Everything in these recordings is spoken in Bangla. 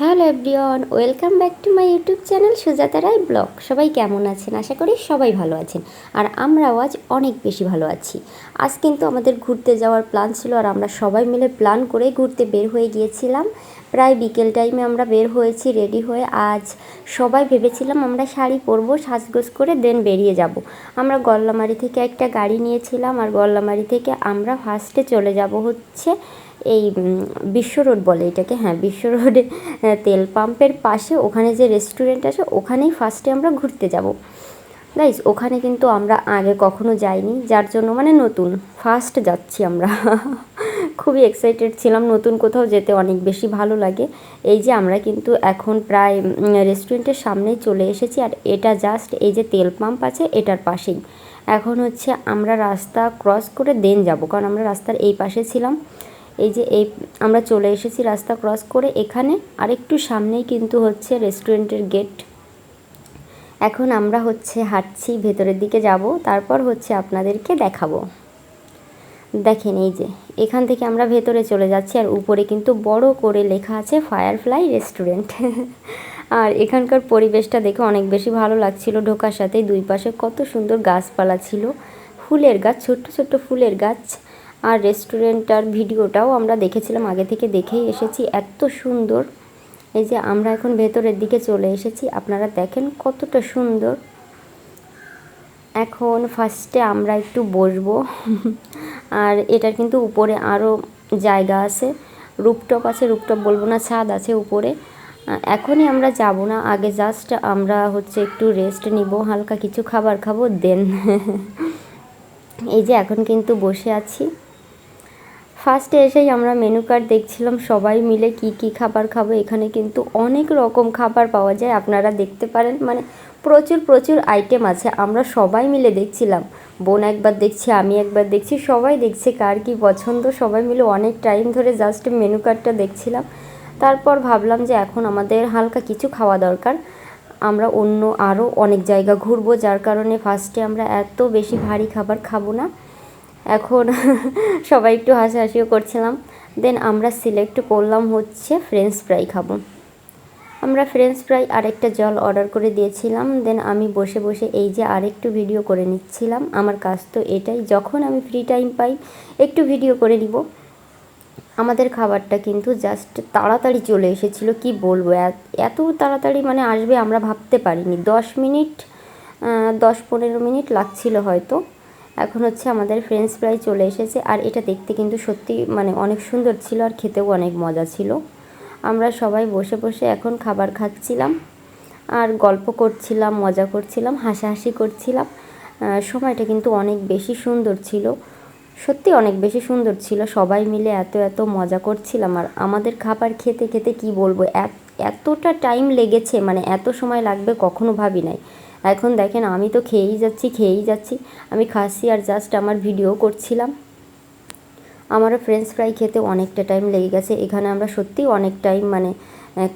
Hello everyone, welcome back to my YouTube channel Sujata Roy blog. সবাই কেমন আছেন? আশা করি সবাই ভালো আছেন। আর আমরাও আজ অনেক বেশি ভালো আছি। আজ কিন্তু আমাদের ঘুরতে যাওয়ার প্ল্যান ছিল আর আমরা সবাই মিলে প্ল্যান করে ঘুরতে বের হয়ে গিয়েছিলাম। প্রায় বিকেল টাইমে আমরা বের হয়েছি, রেডি হয়ে আজ সবাই ভেবেছিলাম আমরা শাড়ি পরবো, সাজগোজ করে দেন বেরিয়ে যাব। আমরা গল্লামারি থেকে একটা গাড়ি নিয়েছিলাম আর গল্লামারি থেকে আমরা ফার্স্টে চলে যাব হচ্ছে এই বিশ্ব রোড বলে এটাকে। হ্যাঁ বিশ্ব রোডে তেল পাম্পের পাশে ওখানে যে রেস্টুরেন্ট আছে, ওখানেই ফার্স্টে আমরা ঘুরতে যাব। গাইস ওখানে কিন্তু আমরা আগে কখনো যাইনি, যার জন্য মানে নতুন। ফার্স্ট যাচ্ছি আমরা। খুবই এক্সাইটেড ছিলাম নতুন কোথাও যেতে, অনেক বেশি ভালো লাগে। এই যে আমরা কিন্তু এখন প্রায় রেস্টুরেন্টের সামনেই চলে এসেছি, আর এটা জাস্ট এই যে তেল পাম্প আছে, এটার পাশেই। এখন হচ্ছে আমরা রাস্তা ক্রস করে দেন যাব, কারণ আমরা রাস্তার এই পাশে ছিলাম। এই যে এই, আমরা চলে এসেছি রাস্তা ক্রস করে। এখানে আরেকটু সামনেই কিন্তু হচ্ছে রেস্টুরেন্টের গেট। এখন আমরা হচ্ছে হাঁটছি, ভেতরের দিকে যাব, তারপর হচ্ছে আপনাদেরকে দেখাবো। দেখেন এই যে, এখান থেকে আমরা ভেতরে চলে যাচ্ছি আর উপরে কিন্তু বড় করে লেখা আছে ফায়ারফ্লাই রেস্টুরেন্ট। আর এখানকার পরিবেশটা দেখে অনেক বেশি ভালো লাগছিল। ঢোকার সাথে দুই পাশে কত সুন্দর গাছপালা ছিল। ফুলের গাছ, ছোট্ট ছোট্ট ফুলের গাছ। আর রেস্টুরেন্টটার ভিডিওটাও আমরা দেখেছিলাম, আগে থেকে দেখেই এসেছি। এত সুন্দর। এই যে আমরা এখন ভেতরের দিকে চলে এসেছি, আপনারা দেখেন কতটা সুন্দর। এখন ফার্স্টে আমরা একটু বসবো। আর এটার কিন্তু উপরে আরও জায়গা আছে। রুপটপ আছে, রুপটপ বলব না, ছাদ আছে উপরে। এখনই আমরা যাব না, আগে জাস্ট আমরা হচ্ছে একটু রেস্ট নিব, হালকা কিছু খাবার খাব দেন এই যে এখন কিন্তু বসে আছি। ফার্স্টে এসেই আমরা মেনু কার্ড দেখছিলাম, সবাই মিলে কি কি খাবার খাব, এখানে কিন্তু অনেক রকম খাবার পাওয়া যায়, আপনারা দেখতে পারেন মানে প্রচুর প্রচুর আইটেম আছে, আমরা সবাই মিলে দেখছিলাম। বোন একবার দেখছি, আমি একবার দেখছি, সবাই দেখছে কার কি পছন্দ, সবাই মিলে অনেক টাইম ধরে জাস্ট মেনু কার্ডটা দেখছিলাম। তারপর ভাবলাম যে এখন আমাদের হালকা কিছু খাওয়া দরকার, আমরা অন্য আরও অনেক জায়গা ঘুরবো, যার কারণে ফার্স্টে আমরা এত বেশি ভারী খাবার খাব না। এখন সবাই একটু হাসাহাসিও করছিলাম। দেন আমরা সিলেক্ট করলাম হচ্ছে ফ্রেঞ্চ ফ্রাই খাব। আমরা ফ্রেঞ্চ ফ্রাই আরেকটা জল অর্ডার করে দিয়েছিলাম। দেন আমি বসে বসে এই যে আরেকটু ভিডিও করে নিচ্ছিলাম। আমার কাজ তো এটাই। যখন আমি ফ্রি টাইম পাই, একটু ভিডিও করে নিব। আমাদের খাবারটা কিন্তু জাস্ট তাড়াতাড়ি চলে এসেছিল। কি বলব? এত- তাড়াতাড়ি মানে আসবে আমরা ভাবতে পারিনি। দশ মিনিট দশ পনেরো মিনিট লাগছিল হয়তো। এখন হচ্ছে আমাদের ফ্রেঞ্চ ফ্রাই চলে এসেছে। আর এটা দেখতে কিন্তু সত্যি মানে অনেক সুন্দর ছিল আর খেতেও অনেক মজা ছিল। আমরা সবাই বসে বসে এখন খাবার খাচ্ছিলাম আর গল্প করছিলাম, মজা করছিলাম, হাসাহাসি করছিলাম। সময়টা কিন্তু অনেক বেশি সুন্দর ছিল। সত্যি অনেক বেশি সুন্দর ছিল। সবাই মিলে এত এত মজা করছিলাম। আর আমাদের খাবার খেতে খেতে কি বলব, এত- এতটা টাইম লেগেছে মানে এত সময় লাগবে কখনো ভাবি নাই। এখন দেখেন আমি তো খেয়েই যাচ্ছি খেয়েই যাচ্ছি। আমি খাচ্ছি আর জাস্ট আমার ভিডিও করছিলাম। আমারও ফ্রেঞ্চ ফ্রাই খেতে অনেকটা টাইম লেগে গেছে। এখানে আমরা সত্যিই অনেক টাইম মানে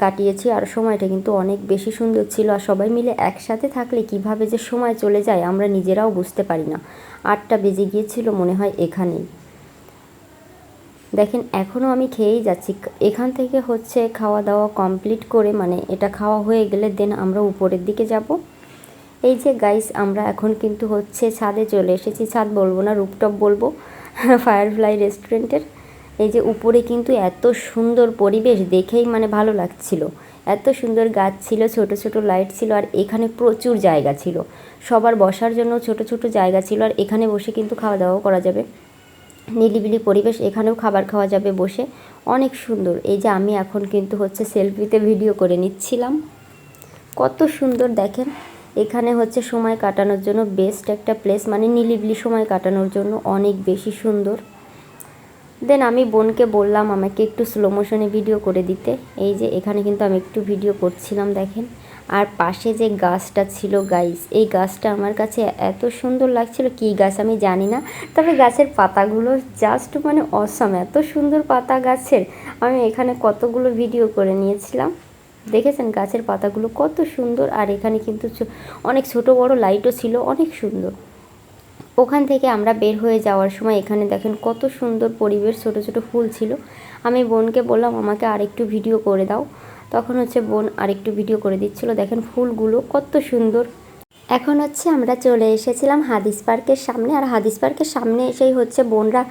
কাটিয়েছি আর সময়টা কিন্তু অনেক বেশি সুন্দর ছিল। আর সবাই মিলে একসাথে থাকলে কীভাবে যে সময় চলে যায় আমরা নিজেরাও বুঝতে পারি না। আটটা বেজে গিয়েছিল মনে হয় এখানেই। দেখেন এখনও আমি খেয়েই যাচ্ছি। এখান থেকে হচ্ছে খাওয়া দাওয়া কমপ্লিট করে মানে এটা খাওয়া হয়ে গেলে দেন আমরা উপরের দিকে যাব। এই যে গাইস আমরা এখন কিন্তু হচ্ছে ছাদে চলে এসেছি। ছাদ বলব না রুপটপ বলব। ফায়ারফ্লাই রেস্টুরেন্টের এই যে উপরে কিন্তু এত সুন্দর পরিবেশ দেখেই মানে ভালো লাগছিল। এত সুন্দর গাছ ছিল, ছোট ছোট লাইট ছিল আর এখানে প্রচুর জায়গা ছিল। সবার বসার জন্য ছোট ছোট জায়গা ছিল আর এখানে বসে কিন্তু খাওয়া দাওয়াও করা যাবে। নিলিবিলি পরিবেশ, এখানেও খাবার খাওয়া যাবে বসে। অনেক সুন্দর। এই যে আমি এখন কিন্তু হচ্ছে সেলফিতে ভিডিও করে নিচ্ছিলাম। কত সুন্দর দেখেন। এখানে হচ্ছে সময় কাটানোর জন্য বেস্ট একটা প্লেস মানে নিলিবিলি সময় কাটানোর জন্য অনেক বেশি সুন্দর। দেন আমি বোনকে বললাম আমাকে একটু স্লো মোশনে ভিডিও করে দিতে। এই যে এখানে কিন্তু আমি একটু ভিডিও করছিলাম, দেখেন। আর পাশে যে গাছটা ছিল গাইস এই গাছটা আমার কাছে এত সুন্দর লাগছিল, কী গাছ আমি জানি না। তবে গাছের পাতাগুলো জাস্ট মানে অসম এত সুন্দর পাতা গাছের। আমি এখানে কতগুলো ভিডিও করে নিয়েছিলাম। দেখেছেন গাছের পাতাগুলো কত সুন্দর, আর এখানে কিন্তু অনেক ছোট বড় লাইটও ছিল, অনেক সুন্দর। ওখান থেকে আমরা বের হয়ে যাওয়ার সময় এখানে দেখেন কত সুন্দর পরিবেশ, ছোট ছোট ফুল ছিল। আমি বোনকে বললাম, আমাকে আরেকটু ভিডিও করে দাও। তখন হচ্ছে বোন আরেকটু ভিডিও করে দিচ্ছিল, দেখেন ফুলগুলো কত সুন্দর। এখন হচ্ছে আমরা চলে এসেছিলাম হাদিস পার্কের সামনে, আর হাদিস পার্কের সামনে এসেই হচ্ছে বোনরা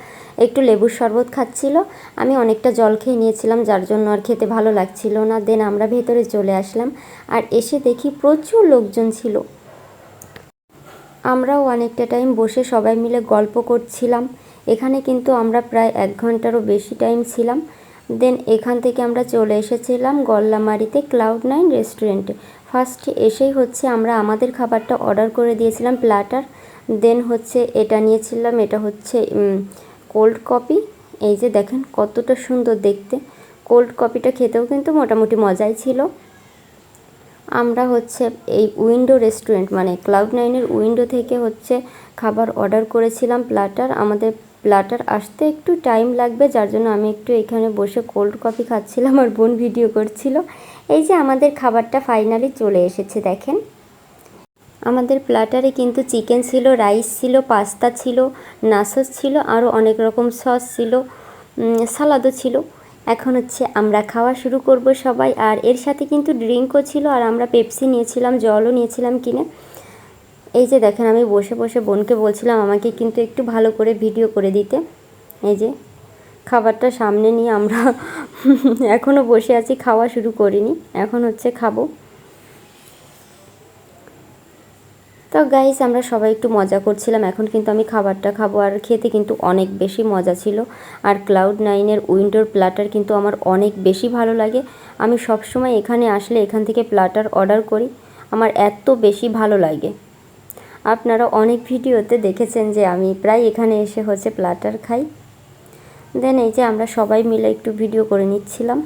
একটু লেবুর শরবত খাচ্ছিল। আমি অনেকটা জল খেয়ে নিয়েছিলাম, যার জন্য আর খেতে ভালো লাগছিল না। দেন আমরা ভেতরে চলে আসলাম আর এসে দেখি প্রচুর লোকজন ছিল। আমরাও অনেকটা টাইম বসে সবাই মিলে গল্প করছিলাম। এখানে কিন্তু আমরা প্রায় এক ঘন্টারও বেশি টাইম ছিলাম। দেন এখান থেকে আমরা চলে এসেছিলাম গল্লামারিতে ক্লাউড নাইন রেস্টুরেন্টে ফার্স্ট এসেই হচ্ছে আমরা আমাদের খাবারটা অর্ডার করে দিয়েছিলাম প্লাটার দেন হচ্ছে এটা নিয়েছিলাম, এটা হচ্ছে কোল্ড কপি এই যে দেখেন কতটা সুন্দর দেখতে। কোল্ড কপিটা খেতেও কিন্তু মোটামুটি মজাই ছিল। আমরা হচ্ছে এই উইন্ডো রেস্টুরেন্ট মানে ক্লাউড নাইনের উইন্ডো থেকে হচ্ছে খাবার অর্ডার করেছিলাম প্লাটার আমাদের প্লাটার আসতে একটু টাইম লাগবে, যার জন্য আমি একটু এখানে বসে কোল্ড কফি খাচ্ছিলাম আর বোন ভিডিও করছিল। এই যে আমাদের খাবারটা ফাইনালি চলে এসেছে, দেখেন। আমাদের প্লাটারে কিন্তু চিকেন ছিল রাইস ছিল পাস্তা ছিল নাসস ছিল আরও অনেক রকম সস ছিল সালাদও ছিল। এখন হচ্ছে আমরা খাওয়া শুরু করব সবাই। আর এর সাথে কিন্তু ড্রিঙ্কও ছিল, আর আমরা পেপসি নিয়েছিলাম, জলও নিয়েছিলাম কিনে। এই যে দেখেন, আমি বসে বসে বোনকে বলছিলাম আমাকে কিন্তু একটু ভালো করে ভিডিও করে দিতে। এই যে, খাবারটা সামনে নিয়ে আমরা এখনও বসে আছি, খাওয়া শুরু করিনি। এখন হচ্ছে খাব। তো গাইস আমরা সবাই একটু মজা করছিলাম। এখন কিন্তু আমি খাবারটা খাব আর খেতে কিন্তু অনেক বেশি মজা ছিল। আর ক্লাউড নাইনের উইন্ডোর প্লাটার কিন্তু আমার অনেক বেশি ভালো লাগে। আমি সবসময় এখানে আসলে এখান থেকে প্লাটার অর্ডার করি। আমার এত বেশি ভালো লাগে। আপনারা অনেক ভিডিওতে দেখেছেন যে আমি প্রায় এখানে এসে হচ্ছে প্লাটার খাই। দেন এই যে আমরা সবাই মিলে একটু ভিডিও করে নিচ্ছিলাম।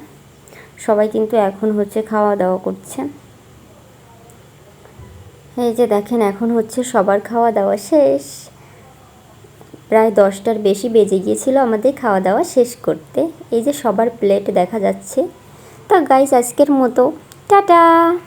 সবাই কিন্তু এখন হচ্ছে খাওয়া দাওয়া করছে। এই যে দেখেন, এখন হচ্ছে সবার খাওয়া দাওয়া শেষ। প্রায় দশটার বেশি বেজে গিয়েছিল আমাদের খাওয়া দাওয়া শেষ করতে। এই যে সবার প্লেট দেখা যাচ্ছে। তা গাইস আজকের মতো। টাটা!